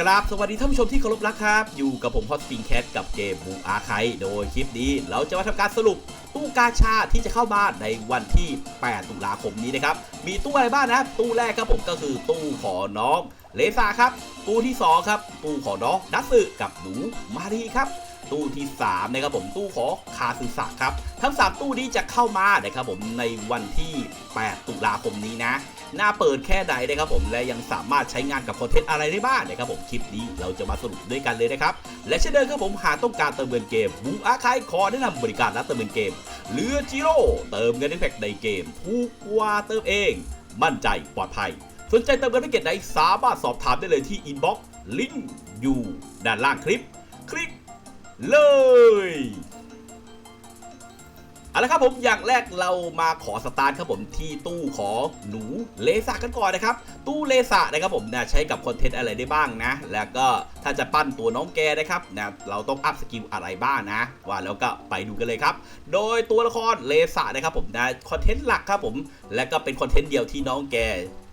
กราบสวัสดีท่านผู้ชมที่เคารพรักครับ อยู่กับผมฮอตสปริงแคทกับเกมบูอาไคโดยคลิปนี้เราจะมาทำการสรุปตู้กาชาที่จะเข้ามาในวันที่ 8 ตุลาคมนี้นะครับ มีตู้อะไรบ้างนะ ตู้แรกครับผมก็คือตู้ขอน้องเลซาครับ ตู้ที่ 2 ครับ ตู้ขอน้องนัตสึกับหนูมารีครับ ตู้ที่3นะครับผมตู้ของคาซึสะครับทั้ง 3 ตู้นี้จะเข้ามานะครับผมในวันที่ 8 ตุลาคมนี้นะหน้าเปิดแค่ใดนะครับผมและยังสามารถใช้งานกับคอนเทนต์อะไรได้บ้างนะครับผมคลิปนี้เราจะมาสรุปด้วยกันเลยนะครับและเช่นเดิมครับผมหากต้องการเติมเงินเกมบูอาคายขอแนะนำบริการรับเติมเงินเกมเรือจิโร่เติมเงินในแพ็กในเกมถูกกว่าเติมเอง มั่นใจปลอดภัยสนใจเติมเงินแพ็กเกจไหนสามารถสอบถามได้เลยที่อินบ็อกซ์ลิงก์อยู่ด้านล่างคลิป คลิก เลยเอาละครับผมอย่างแรกเรามาขอสตาร์ทครับผมที่ตู้ของหนูเลสากันก่อนนะครับ ตู้เลสานะครับผมนะใช้กับคอนเทนต์อะไรได้บ้างนะ แล้วก็ถ้าจะปั้นตัวน้องแกนะครับนะเราต้องอัพสกิลอะไรบ้างนะว่าแล้วก็ไปดูกันเลยครับ โดยตัวละครเลสานะครับผมนะคอนเทนต์หลักครับผม และก็เป็นคอนเทนต์เดียวที่น้องแก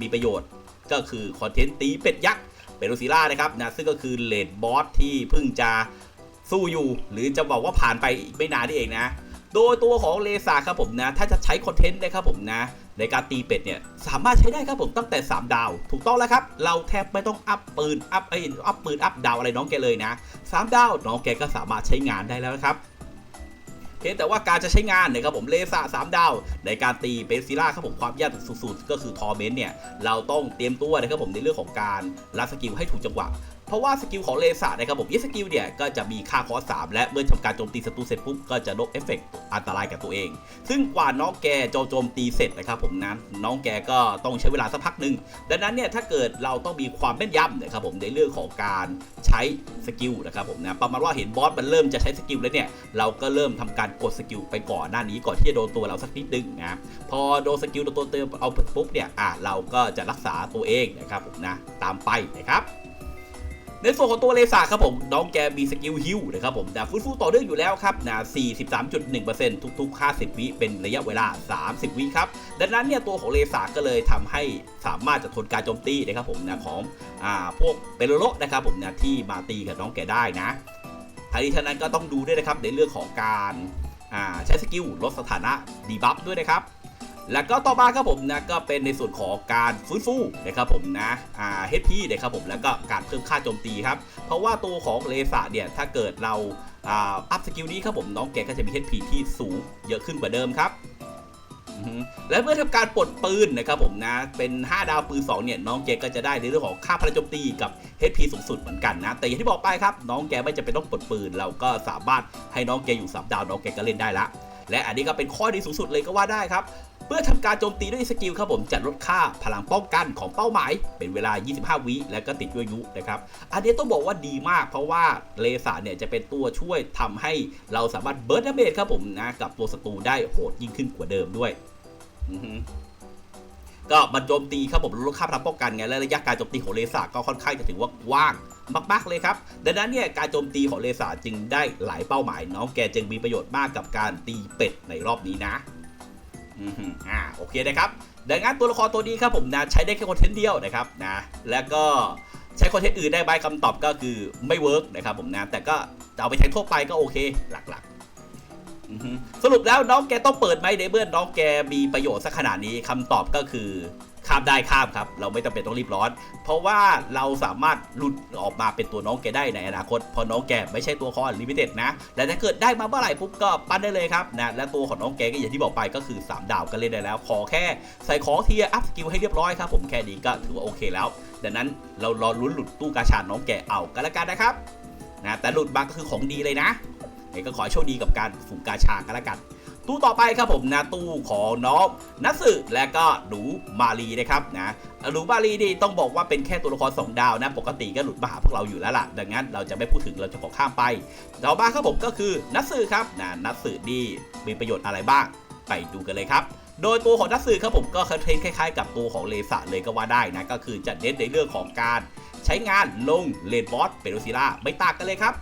มีประโยชน์ ก็คือคอนเทนต์ตีเป็ดยักษ์เป็นโรซิล่านะครับนะซึ่งก็คือเลดบอสที่เพิ่งจะ สู้อยู่ หรือจะบอกว่าผ่านไปไม่นานนี่เองนะ โดยตัวของเลซาครับผมนะ ถ้าจะใช้คอนเทนต์นะครับผมนะ ในการตีเป็ดเนี่ย สามารถใช้ได้ครับผมตั้งแต่ 3 ดาว ถูกต้องแล้วครับ เราแทบไม่ต้องอัพปืนอัพไอ้อัพปืนอัพดาวอะไรน้องแกเลยนะ 3 ดาวน้องแกก็สามารถใช้งานได้แล้วครับเพียงแต่ว่าการจะใช้งานเนี่ยครับผมเลซา3ดาว ในการตีเบสซิล่าครับผมความยากสุดๆก็คือทอร์เมนต์เนี่ย เราต้องเตรียมตัวนะครับผมในเรื่องของการรับสกิลให้ถูกจังหวะ เพราะว่าสกิลของเลซานะครับผมยีสกิลเนี่ยก็จะมีค่าคอส3และเมื่อทำการโจมตีศัตรูเสร็จปุ๊บก็จะลดเอฟเฟกต์อันตรายกับตัวเอง ซึ่งกว่าน้องแกจะโจมตีเสร็จนะครับผมนั้นน้องแกก็ต้องใช้เวลาสักพักหนึ่งดังนั้นเนี่ยถ้าเกิดเราต้องมีความแม่นยำนะครับผมในเรื่องของการใช้สกิลนะครับผมนะประมาณว่าเห็นบอสมันเริ่มจะใช้สกิลแล้วเนี่ยเราก็เริ่มทำการกดสกิลไปก่อนหน้านี้ก่อนที่จะโดนตัวเราสักนิดนึงนะพอโดนสกิลโดนตัวเติมเอาปุ๊บเนี่ยอะเราก็จะรักษาตัวเองนะครับผมนะตามไปนะครับ ในส่วนของตัวเลสาครับผมน้องแกมีสกิลฮิวนะครับผมนะฟื้นฟูต่อเนื่องอยู่แล้วครับนะ 43.1%ทุกๆ 50 วิเป็นระยะเวลา 30 วิครับ ดังนั้นเนี่ยตัวของเลสาก็เลยทำให้สามารถจะทนการโจมตีนะครับผมนะของอ่าพวกเปโลโลนะครับผมนะที่มาตีกับน้องแกได้นะทั้งนี้ทั้งนั้นก็ต้องดูด้วยนะครับในเรื่องของการอ่าใช้สกิลลดสถานะดีบัฟด้วยนะครับ แล้วก็ต่อมาครับผมนะก็เป็นในส่วนของการฟื้นฟูนะครับผมนะอ่า HP นะครับผมแล้วก็การเพิ่มค่าโจมตีครับ เพราะว่าตัวของเลสาเนี่ยถ้าเกิดเราอ่าอัพสกิลนี้ครับผมน้องแกก็จะมี HP ที่สูงเยอะขึ้นกว่าเดิมครับและเมื่อทำการปลดปืนนะครับผมนะ เป็น 5 ดาวปืน2เนี่ยน้องแกก็จะได้ในเรื่องของค่าพลังโจมตีกับ HP สูงสุดเหมือนกันนะ แต่อย่างที่บอกไปครับ น้องแกไม่จำเป็นต้องปลดปืน เราก็สามารถให้น้องแกอยู่3ดาวน้องแกก็เล่นได้ละ และอันนี้ก็เป็นข้อดีสูงสุดเลยก็ว่าได้ครับ เพื่อทำการโจมตีด้วยสกิลครับผมจะลดค่าพลังป้องกันของเป้าหมาย เป็นเวลา 25 วิและก็ติดยั่วยุนะครับ อันนี้ต้องบอกว่าดีมากเพราะว่าเลสาเนี่ยจะเป็นตัวช่วยทำให้เราสามารถเบิร์ดดาเมจครับผมนะกับตัวศัตรูได้โหดยิ่งขึ้นกว่าเดิมด้วยก็มันโจมตีครับผมลดค่าพลังป้องกันไงและระยะการโจมตีของเลสาก็ค่อนข้างจะถือว่ากว้างมากๆเลยครับ ดังนั้นเนี่ยการโจมตีของเลสาจึงได้หลายเป้าหมายน้องแกจึงมีประโยชน์มากกับการตีเป็ดในรอบนี้นะ อ่าโอเคนะครับดังนั้นตัวละครตัวนี้ครับผมนะใช้ได้แค่คอนเทนต์เดียวนะครับนะแล้วก็ใช้คอนเทนต์อื่นได้ใบคำตอบก็คือไม่เวิร์กนะครับผมนะแต่ก็เอาไปใช้ทั่วไปก็โอเคหลักๆ สรุปแล้วน้องแกต้องเปิดไหมเดเบิลน้องแกมีประโยชน์สักขนาดนี้คำตอบก็คือข้ามได้ข้ามครับ เราไม่จำเป็นต้องรีบร้อน เพราะว่าเราสามารถหลุดออกมาเป็นตัวน้องแกได้ในอนาคตพอน้องแกไม่ใช่ตัวคอนลิมิเต็ดนะ และถ้าเกิดได้มาเมื่อไหร่ปุ๊บก็ปั้นได้เลยครับนะและตัวของน้องแกก็อย่างที่บอกไปก็คือ 3 ดาวก็เล่นได้แล้ว ขอแค่ใส่ของเทียอัพสกิลให้เรียบร้อยครับผมแค่นี้ก็ถือว่าโอเคแล้ว ดังนั้นเรารอลุ้นหลุดตู้กาชาดน้องแกเอากันละกันนะครับนะแต่หลุดมาก็คือของดีเลยนะ เก็ขอโชคดีกับการสุ่มกาชากันละกัน ตู้ต่อไปครับผมนะตู้ของน้องนัสึและก็หนูมารีนะครับนะหนูมารีนี่ต้องบอกว่าเป็นแค่ตัวละคร2ดาวนะ ปกติก็หลุดมาหาพวกเราอยู่แล้วล่ะ ดังนั้นเราจะไม่พูดถึงเราจะขอข้ามไปต่อมาครับผมก็คือนัสึครับนะนัสึนี่มีประโยชน์อะไรบ้าง ไปดูกันเลยครับโดยตัวของนัทสึครับผมก็เทรนคล้ายๆ กับตัวของเลสะเลยก็ว่าได้นะ ก็คือจะเน้นในเรื่องของการใช้งานลงเลนบอสเปโรซิล่าไม่ต่างกันเลยครับ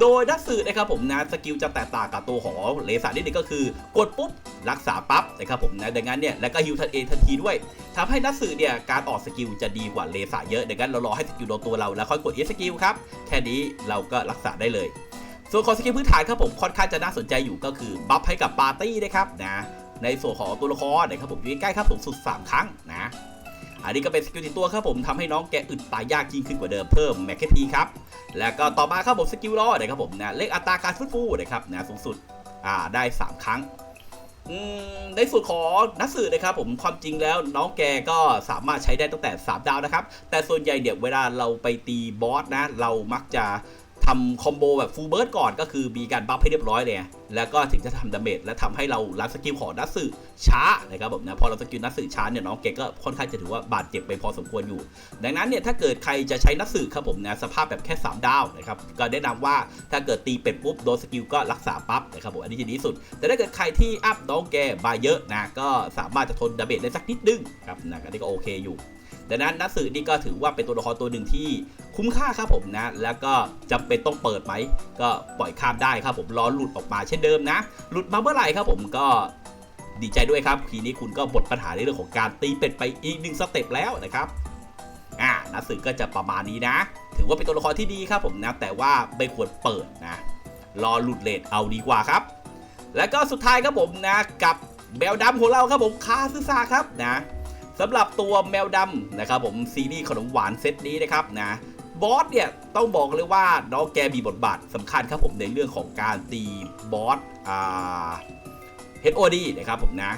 โดยนักสืบนะครับผมนะสกิลจะแตกต่างกับตัวของเลสานิดนึงก็คือ กดปุ๊บรักษาปั๊บนะครับผมนะดังนั้นเนี่ยแล้วก็ฮิวทันเองทันทีด้วยทำให้นักสืบเนี่ยการออกสกิลจะดีกว่าเลสาเยอะดังนั้นเรารอให้สกิลโดนตัวเราแล้วค่อยกดเอสกิลครับแค่นี้เราก็รักษาได้เลย ส่วนของสกิลพื้นฐานครับผมค่อนข้างจะน่าสนใจอยู่ก็คือบัฟให้กับปาร์ตี้นะครับนะในส่วนของตัวละครนะครับผมอยู่ใกล้ครับสูงสุด 3 ครั้งนะ อันนี้ก็เป็นสกิลติดตัวครับผมทำให้น้องแกอึดตายยากยิ่งขึ้นกว่าเดิมเพิ่มแมคเคทีครับแล้วก็ต่อมาครับผมสกิลรอดนะครับผมนะเลขอัตราการฟื้นฟูนะครับนะสูงสุดอ่าได้ 3 ครั้งในส่วนของนักสื่อนะครับผมความจริงแล้วน้องแกก็สามารถใช้ได้ตั้งแต่ 3 ดาวนะครับ แต่ส่วนใหญ่เดี๋ยวเวลาเราไปตีบอสนะ เรามักจะ ทำคอมโบแบบฟูลเบิร์ดก่อนก็คือมีการบัฟให้เรียบร้อยเลย แล้วก็ถึงจะทำดาเมจและทำให้เรารับสกิลของนักสื่อช้านะครับผมนะพอเราสกิลนักสื่อช้าเนี่ยน้องแกก็ค่อนข้างจะถือว่าบาดเจ็บไปพอสมควรอยู่ ดังนั้นเนี่ยถ้าเกิดใครจะใช้นักสืบครับผมนะสภาพแบบแค่ 3 ดาวนะครับก็แนะนำว่าถ้าเกิดตีเป็ดปุ๊บโดนสกิลก็รักษาปั๊บนะครับผมอันนี้จะดีสุด แต่ถ้าเกิดใครที่อัพน้องแกบายเยอะนะก็สามารถจะทนดาเมจได้สักนิดนึงครับนะอันนี้ก็โอเคอยู่ ดังนั้นนักสืบนี่ก็ถือว่าเป็นตัวละครตัวหนึ่งที่คุ้มค่าครับผมนะ แล้วก็จำเป็นต้องเปิดไหมก็ปล่อยข้ามได้ครับผมรอหลุดออกมาเช่นเดิมนะ หลุดมาเมื่อไหร่ครับผมก็ดีใจด้วยครับทีนี้คุณก็หมดปัญหาในเรื่องของการตีเป็ดไปอีกหนึ่งสเต็ปแล้วนะครับอ่านักสืบก็จะประมาณนี้นะ ถือว่าเป็นตัวละครที่ดีครับผมนะ แต่ว่าไม่ควรเปิดนะรอหลุดเลทเอาดีกว่าครับ แล้วก็สุดท้ายครับผมนะกับแมวดำของเราครับผมคาซึซาครับนะ สำหรับตัวแมวดำนะครับผมซีรีส์ขนมหวานเซตนี้นะครับนะบอสเนี่ยต้องบอกเลยว่าน้องแกมีบทบาทสำคัญครับผมในเรื่องของการตีบอสอ่า HOD นะครับผมนะ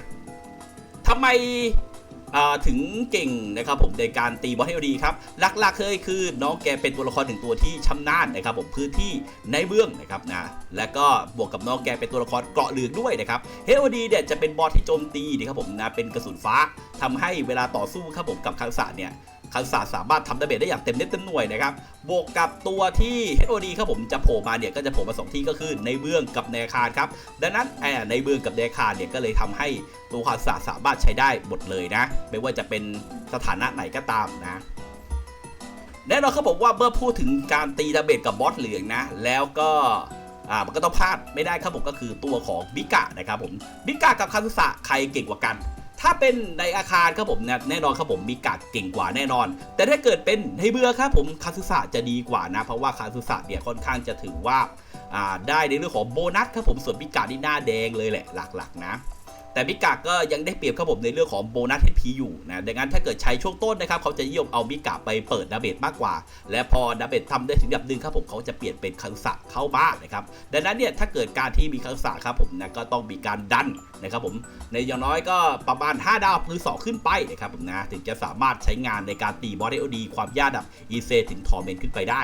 ทำไม ถึงเก่งนะครับผมในการตีบอลให้ดีครับหลักๆเคยคือน้องแกเป็นตัวละครหนึ่งตัวที่ชำนาญนะครับผมพื้นที่ในเบื้องนะครับนะและก็บวกกับน้องแกเป็นตัวละครเกราะเหลืองด้วยนะครับเฮอดีเนี่ยจะเป็นบอลที่โจมตีนะครับผมนะเป็นกระสุนฟ้าทำให้เวลาต่อสู้ครับผมกับคังสาเนี่ย คังสาสามารถทำดาเมจได้อย่างเต็มเม็ดเต็มหน่วยนะครับ บวกกับตัวที่ HOD ครับผมจะโผล่มาเนี่ยก็จะโผล่มาสองที่ก็คือในเมืองกับในอาคารครับ ดังนั้นแอบในเมืองกับในอาคารเนี่ยก็เลยทำให้ตัวคังสาสามารถใช้ได้หมดเลยนะ ไม่ว่าจะเป็นสถานะไหนก็ตามนะแน่นอนครับผมว่าเมื่อพูดถึงการตีดาเมจกับบอสเหลืองนะ แล้วก็อ่ามันก็ต้องพลาดไม่ได้ครับผมก็คือตัวของบิกะนะครับผมบิกะกับคาซุสะใครเก่งกว่ากัน ถ้าเป็นในอาคารครับผมนะแน่นอนครับผมมิกาดเก่งกว่าแน่นอน แต่ถ้าเกิดเป็นในเบือครับผมคาซุสะจะดีกว่านะ เพราะว่าคาซุสะเนี่ยค่อนข้างจะถือว่าได้ในเรื่องของโบนัสครับผมส่วนมิกาดนี่หน้าแดงเลยแหละหลักๆนะ แต่บิกะก็ยังได้เปรียบครับผมในเรื่องของโบนัส HP อยู่นะดังนั้นถ้าเกิดใช้ช่วงต้นนะครับเขาจะนิยมเอาบิกะไปเปิดดาเมจมากกว่า และพอดาเมจทำได้ถึงระดับหนึ่งครับผมเขาจะเปลี่ยนเป็นคังสะเข้ามานะครับดังนั้นเนี่ยถ้าเกิดการที่มีคังสะครับผมนะก็ต้องมีการดันนะครับผมในอย่างน้อยก็ประมาณ 5 ดาวมือ2ขึ้นไปนะครับผมนะถึงจะสามารถใช้งานในการตีบอสเอดีความยากดับอีเซถึงทอร์เมนขึ้นไปได้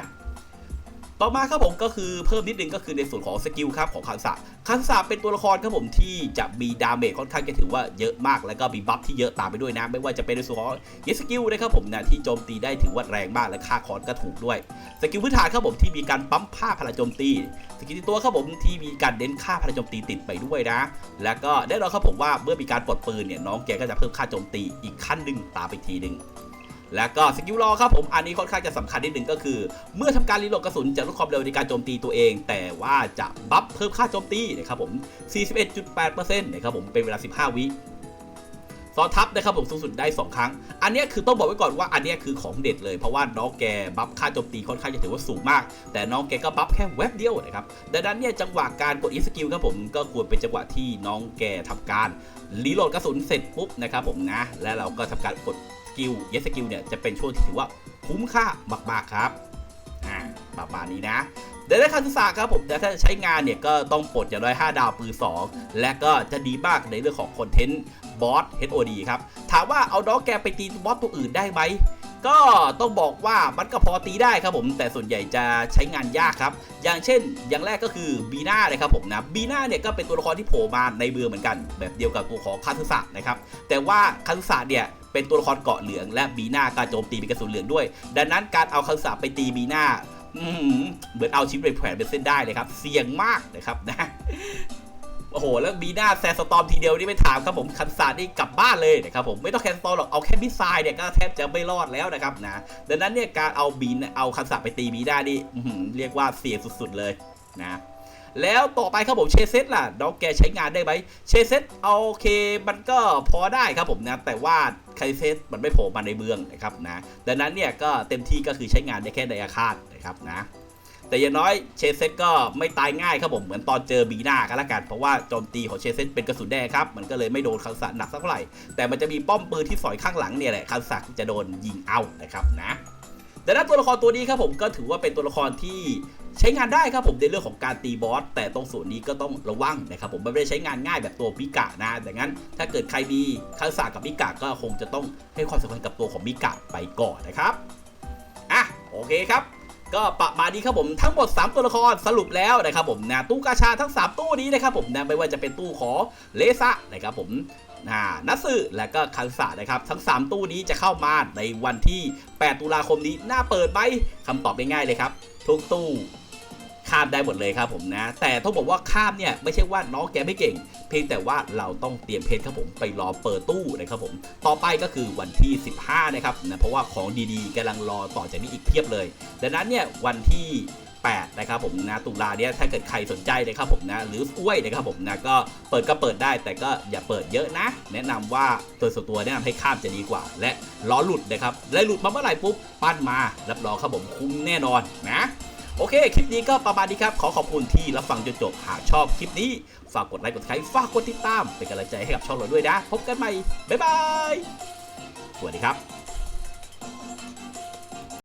ต่อมาครับผมก็คือเพิ่มนิดนึงก็คือในส่วนของสกิลครับของคังสะคังสะเป็นตัวละครครับผมที่จะมีดาเมจค่อนข้างจะถือว่าเยอะมาก แล้วก็มีบัฟที่เยอะตามไปด้วยนะ ไม่ว่าจะเป็นในส่วนของเยสกิลนะครับผมนะที่โจมตีได้ถือว่าแรงมากและค่าคอนก็ถูกด้วย สกิลพื้นฐานครับผมที่มีการปั๊มผ้าพลังโจมตี สกิลที่ตัวครับผมที่มีการเน้นค่าพลังโจมตีติดไปด้วยนะ แล้วก็ได้นอนครับผมว่าเมื่อมีการปลดปืนเนี่ยน้องแกก็จะเพิ่มค่าโจมตีอีกขั้นหนึ่งตามไปทีหนึ่ง แล้วก็สกิลรอครับผมอันนี้ค่อนข้างจะสำคัญนิดหนึ่งก็คือ เมื่อทำการรีโหลดกระสุนจะลดความเร็วในการโจมตีตัวเอง แต่ว่าจะบัฟเพิ่มค่าโจมตีนะครับผม 41.8%นะครับผมเป็นเวลา 15 วิซ้อนทับนะครับผมสูงสุดได้ 2 ครั้ง อันนี้คือต้องบอกไว้ก่อนว่าอันนี้คือของเด็ดเลยเพราะว่าน้องแกบัฟค่าโจมตีค่อนข้างจะถือว่าสูงมาก แต่น้องแกก็บัฟแค่แวบเดียวนะครับดังนั้นเนี่ยจังหวะการกดอีสกิลครับผมก็ควรเป็นจังหวะที่น้องแกทำการรีโหลดกระสุนเสร็จปุ๊บนะครับผมนะ และเราก็ทำการกด กิลเยสกิลเนี่ยจะเป็นช่วงที่ถือว่าคุ้มค่ามากๆครับอ่าประมาณนี้นะเดี๋ยวได้คาสุสาครับผมแต่ถ้าจะใช้งานเนี่ยก็ต้องปลดอย่างน้อย5ดาวปืน2 และก็จะดีมากในเรื่องของคอนเทนต์บอส HOD ครับ ถามว่าเอาน้องแกไปตีบอสตัวอื่นได้ไหม ก็ต้องบอกว่ามันก็พอตีได้ครับผม แต่ส่วนใหญ่จะใช้งานยากครับ อย่างเช่น อย่างแรกก็คือบีน่าเลยครับผมนะบีน่าเนี่ยก็เป็นตัวละครที่โผล่มาในเบือเหมือนกัน แบบเดียวกับตัวของคาสุสะนะครับแต่ว่าคาสุสะเนี่ย เป็นตัวละครเกาะเหลือง และบีน่าการโจมตีเป็นกระสุนเหลืองด้วย ดังนั้นการเอาคาสุสะไปตีบีน่าเหมือนเอาชีวิตไปแขวนเป็นเส้นได้เลยครับ เสี่ยงมากนะครับนะโอ้โห แล้วบีน่าแซสตอมทีเดียวนี่ไม่ถามครับผมคันซานี่กลับบ้านเลยนะครับผมไม่ต้องแคนสตอมหรอกเอาแค่มิสไซล์เนี่ยก็แทบจะไม่รอดแล้วนะครับนะดังนั้นเนี่ยการเอาบีนเอาคันซาไปตีบีน่านี่เรียกว่าเสี่ยงสุดๆเลยนะ แล้วต่อไปครับผมเชเซตล่ะน้องแกใช้งานได้ไหมเชเซตโอเคมันก็พอได้ครับผมนะแต่ว่าไคเซตมันไม่โผล่มาในเมืองนะครับนะดังนั้นเนี่ยก็เต็มที่ก็คือใช้งานได้แค่ในอาคารนะครับนะแต่อย่างน้อยเชเซตก็ไม่ตายง่ายครับผมเหมือนตอนเจอบีนาก็แล้วกันเพราะว่าโจมตีของเชเซตเป็นกระสุนแดงครับมันก็เลยไม่โดนคันสะหนักสักเท่าไหร่แต่มันจะมีป้อมปืนที่สอยข้างหลังเนี่ยแหละคันสะจะโดนยิงเอานะครับนะ ดังนั้นตัวละครตัวนี้ครับผมก็ถือว่าเป็นตัวละครที่ใช้งานได้ครับผมในเรื่องของการตีบอสแต่ตรงส่วนนี้ก็ต้องระวังนะครับผมไม่ได้ใช้งานง่ายแบบตัวมิกะนะดังนั้นถ้าเกิดใครมีคันสากับมิกะก็คงจะต้องให้ความสำคัญกับตัวของมิกะไปก่อนนะครับอะโอเคครับ ก็ประมาณนี้ครับผมทั้งหมด 3 ตัวละครสรุปแล้วนะครับผมนะตู้กาชาทั้ง 3 ตู้นี้นะครับผมนะไม่ว่าจะเป็นตู้ของเลซะนะครับผมนะนัสึและก็คันสะนะครับ ทั้ง 3 ตู้นี้จะเข้ามาในวันที่ 8 ตุลาคมนี้ หน้าเปิดไหมคำตอบง่ายๆเลยครับ ทุกตู้ ข้ามได้หมดเลยครับผมนะ แต่ต้องบอกว่าข้ามเนี่ยไม่ใช่ว่าน้องแกไม่เก่ง เพียงแต่ว่าเราต้องเตรียมเพชรครับผมไปรอเปิดตู้นะครับผม ต่อไปก็คือวันที่ 15 นะครับนะเพราะว่าของดีๆกำลังรอต่อจากนี้อีกเพียบเลย ดังนั้นเนี่ยวันที่8นะครับผมนะตุลาเนี่ยถ้าเกิดใครสนใจนะครับผมนะหรืออ้วยนะครับผมนะก็เปิดก็เปิดได้ แต่ก็อย่าเปิดเยอะนะ แนะนำว่าตัวส่วนตัวแนะนำให้ข้ามจะดีกว่า และล้อหลุดนะครับและหลุดมาเมื่อไหร่ปุ๊บปั้นมารับรองครับผมคุ้มแน่นอนนะ โอเค คลิปนี้ก็ประมาณนี้ครับ ขอขอบคุณที่รับฟังจนจบ หากชอบคลิปนี้ ฝากกดไลค์ กดไลค์ฝากกดติดตาม เป็นกำลังใจให้กับช่องเราด้วยนะ พบกันใหม่ บ๊ายบาย สวัสดีครับ